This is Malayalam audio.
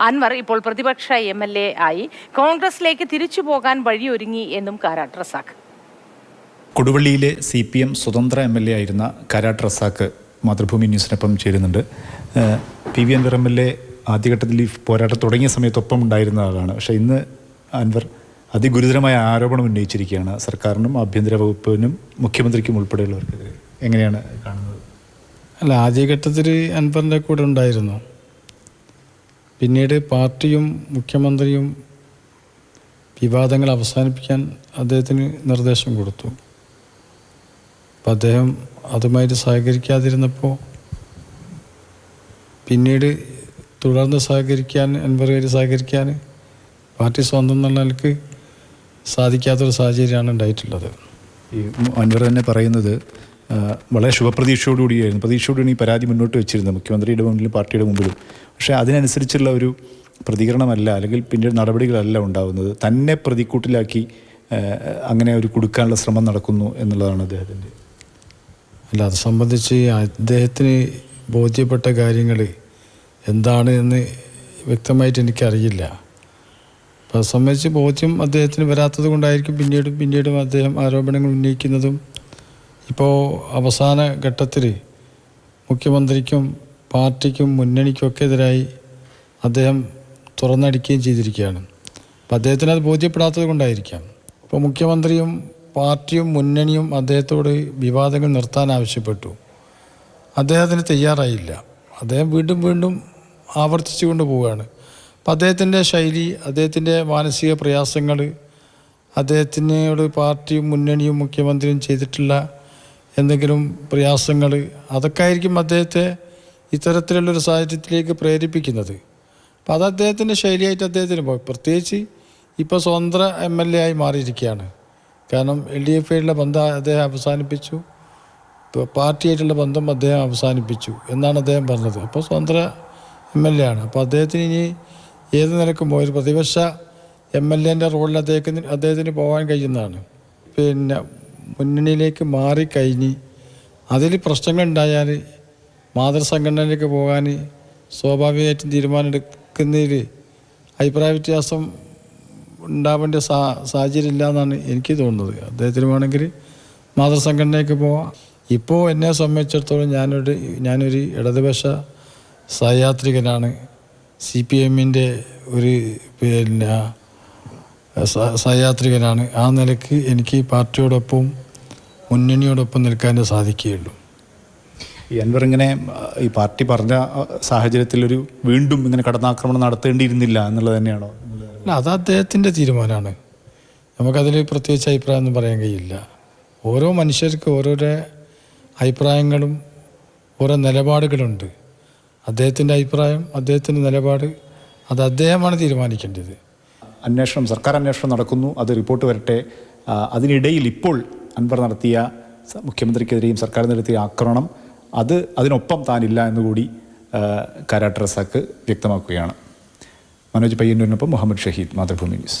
അൻവർ ഇപ്പോൾ പ്രതിപക്ഷ എം എൽ എ ആയി. കോൺഗ്രസിലേക്ക് തിരിച്ചു പോകാൻ വഴിയൊരുങ്ങി എന്നും കാരാട്ട് റസാഖ്. കൊടുവള്ളിയിലെ സി പി എം സ്വതന്ത്ര എം എൽ എ ആയിരുന്ന കരാട്ട് റസാഖ് മാതൃഭൂമി ന്യൂസിനൊപ്പം ചേരുന്നുണ്ട്. P V Anvar M L A ആദ്യഘട്ടത്തിൽ ഈ പോരാട്ടം തുടങ്ങിയ സമയത്തൊപ്പം ഉണ്ടായിരുന്ന ആളാണ്. പക്ഷേ ഇന്ന് അൻവർ അതിഗുരുതരമായ ആരോപണം ഉന്നയിച്ചിരിക്കുകയാണ് സർക്കാരിനും ആഭ്യന്തര വകുപ്പിനും മുഖ്യമന്ത്രിക്കും ഉൾപ്പെടെയുള്ളവർക്കെതിരെ. എങ്ങനെയാണ് കാണുന്നത്? അല്ല ആദ്യഘട്ടത്തിൽ അൻവറിന്റെ കൂടെ ഉണ്ടായിരുന്നു. പിന്നീട് പാർട്ടിയും മുഖ്യമന്ത്രിയും വിവാദങ്ങൾ അവസാനിപ്പിക്കാൻ അദ്ദേഹത്തിന് നിർദ്ദേശം കൊടുത്തു. അപ്പം അദ്ദേഹം അതുമായിട്ട് സഹകരിക്കാതിരുന്നപ്പോൾ പിന്നീട് തുടർന്ന് സഹകരിക്കാൻ അൻവറുകാർ സഹകരിക്കാൻ പാർട്ടി സ്വന്തം നിലയ്ക്ക് സാധിക്കാത്തൊരു സാഹചര്യമാണ് ഉണ്ടായിട്ടുള്ളത്. ഈ അൻവർ തന്നെ പറയുന്നത് വളരെ ശുഭപ്രതീക്ഷയോടുകൂടിയായിരുന്നു പ്രതീക്ഷയോടുകൂടി ഈ പരാതി മുന്നോട്ട് വെച്ചിരുന്നത് മുഖ്യമന്ത്രിയുടെ മുന്നിലും പാർട്ടിയുടെ മുമ്പിലും. പക്ഷേ അതിനനുസരിച്ചുള്ള ഒരു പ്രതികരണമല്ല അല്ലെങ്കിൽ പിന്നീട് നടപടികളല്ല ഉണ്ടാകുന്നത് തന്നെ പ്രതിക്കൂട്ടിലാക്കി അങ്ങനെ ഒരു കൊടുക്കാനുള്ള ശ്രമം നടക്കുന്നു എന്നുള്ളതാണ് അദ്ദേഹത്തിന്റെ. അല്ല അത് സംബന്ധിച്ച് അദ്ദേഹത്തിന് ബോധ്യപ്പെട്ട കാര്യങ്ങൾ എന്താണ് എന്ന് വ്യക്തമായിട്ട് എനിക്കറിയില്ല. അപ്പോൾ അത് സംബന്ധിച്ച് ബോധ്യം അദ്ദേഹത്തിന് വരാത്തത് കൊണ്ടായിരിക്കും പിന്നീടും പിന്നീടും അദ്ദേഹം ആരോപണങ്ങൾ ഉന്നയിക്കുന്നതും ഇപ്പോൾ അവസാന ഘട്ടത്തിൽ മുഖ്യമന്ത്രിക്കും പാർട്ടിക്കും മുന്നണിക്കുമൊക്കെ എതിരായി അദ്ദേഹം തുറന്നടിക്കുകയും ചെയ്തിരിക്കുകയാണ്. അപ്പോൾ അദ്ദേഹത്തിന് അത് ബോധ്യപ്പെടാത്തത് കൊണ്ടായിരിക്കാം. അപ്പോൾ മുഖ്യമന്ത്രിയും പാർട്ടിയും മുന്നണിയും അദ്ദേഹത്തോട് വിവാദങ്ങൾ നിർത്താൻ ആവശ്യപ്പെട്ടു. അദ്ദേഹത്തിന് തയ്യാറായില്ല. അദ്ദേഹം വീണ്ടും വീണ്ടും ആവർത്തിച്ചു കൊണ്ട് പോവുകയാണ്. അപ്പം അദ്ദേഹത്തിന്റെ ശൈലി അദ്ദേഹത്തിന്റെ മാനസിക പ്രയാസങ്ങൾ അദ്ദേഹത്തിനോട് പാർട്ടിയും മുന്നണിയും മുഖ്യമന്ത്രിയും ചെയ്തിട്ടുള്ള എന്തെങ്കിലും പ്രയാസങ്ങൾ അതൊക്കെ ആയിരിക്കും അദ്ദേഹത്തെ ഇത്തരത്തിലുള്ളൊരു സാഹചര്യത്തിലേക്ക് പ്രേരിപ്പിക്കുന്നത്. അപ്പം അത് അദ്ദേഹത്തിന്റെ ശൈലിയായിട്ട് അദ്ദേഹത്തിന് പോയി. പ്രത്യേകിച്ച് ഇപ്പോൾ സ്വതന്ത്ര എം എൽ എ ആയി മാറിയിരിക്കുകയാണ്. കാരണം എൽ ഡി എഫ് ആയിട്ടുള്ള ബന്ധം അദ്ദേഹം അവസാനിപ്പിച്ചു. പാർട്ടിയായിട്ടുള്ള ബന്ധം അദ്ദേഹം അവസാനിപ്പിച്ചു എന്നാണ് അദ്ദേഹം പറഞ്ഞത്. അപ്പോൾ സ്വതന്ത്ര എം എൽ എ ആണ്. അപ്പോൾ അദ്ദേഹത്തിന് ഇനി ഏത് നിലക്കും പോയി? പ്രതിപക്ഷ എം എൽ എന്റെ റോളിൽ അദ്ദേഹത്തിന് അദ്ദേഹത്തിന് പോകാൻ കഴിയുന്നതാണ്. പിന്നെ മുന്നണിയിലേക്ക് മാറിക്കഴിഞ്ഞ് അതിൽ പ്രശ്നങ്ങളുണ്ടായാൽ മാതൃസംഘടനയിലേക്ക് പോകാൻ സ്വാഭാവികമായിട്ടും തീരുമാനമെടുക്കുന്നതിൽ അഭിപ്രായ വ്യത്യാസം ഉണ്ടാവേണ്ട സാ സാഹചര്യം ഇല്ല എന്നാണ് എനിക്ക് തോന്നുന്നത്. അദ്ദേഹത്തിന് വേണമെങ്കിൽ മാതൃസംഘടനയ്ക്ക് പോവാം. ഇപ്പോൾ എന്നെ സംബന്ധിച്ചിടത്തോളം ഞാനൊരു ഞാനൊരു ഇടതുപക്ഷ സഹയാത്രികനാണ്. സി പി എമ്മിന്റെ ഒരു പിന്നെ സഹയാത്രികനാണ്. ആ നിലയ്ക്ക് എനിക്ക് പാർട്ടിയോടൊപ്പം മുന്നണിയോടൊപ്പം നിൽക്കാനേ സാധിക്കുകയുള്ളൂ. ഈ അൻവർ ഇങ്ങനെ ഈ പാർട്ടി പറഞ്ഞ സാഹചര്യത്തിൽ ഒരു വീണ്ടും ഇങ്ങനെ കടന്നാക്രമണം നടത്തേണ്ടിയിരുന്നില്ല എന്നുള്ളത് തന്നെയാണോ? അല്ല അത് അദ്ദേഹത്തിന്റെ തീരുമാനമാണ്. നമുക്കതിൽ പ്രത്യേകിച്ച് അഭിപ്രായം ഒന്നും പറയാൻ കഴിയില്ല. ഓരോ മനുഷ്യർക്ക് ഓരോരോ അഭിപ്രായങ്ങളും ഓരോ നിലപാടുകളുണ്ട്. അദ്ദേഹത്തിന്റെ അഭിപ്രായം അദ്ദേഹത്തിന്റെ നിലപാട് അത് അദ്ദേഹമാണ് തീരുമാനിക്കേണ്ടത്. അന്വേഷണം സർക്കാർ അന്വേഷണം നടക്കുന്നു. അത് റിപ്പോർട്ട് വരട്ടെ. അതിനിടയിൽ ഇപ്പോൾ അൻവർ നടത്തിയ മുഖ്യമന്ത്രിക്കെതിരെയും സർക്കാർ നടത്തിയ ആക്രമണം അത് അതിനൊപ്പം താനില്ല എന്നുകൂടി കാരാട്ട് റസാക്ക് വ്യക്തമാക്കുകയാണ്. മനോജ് പയ്യന്നൂരിനൊപ്പം മുഹമ്മദ് ഷഹീദ് മാതൃഭൂമി ന്യൂസ്.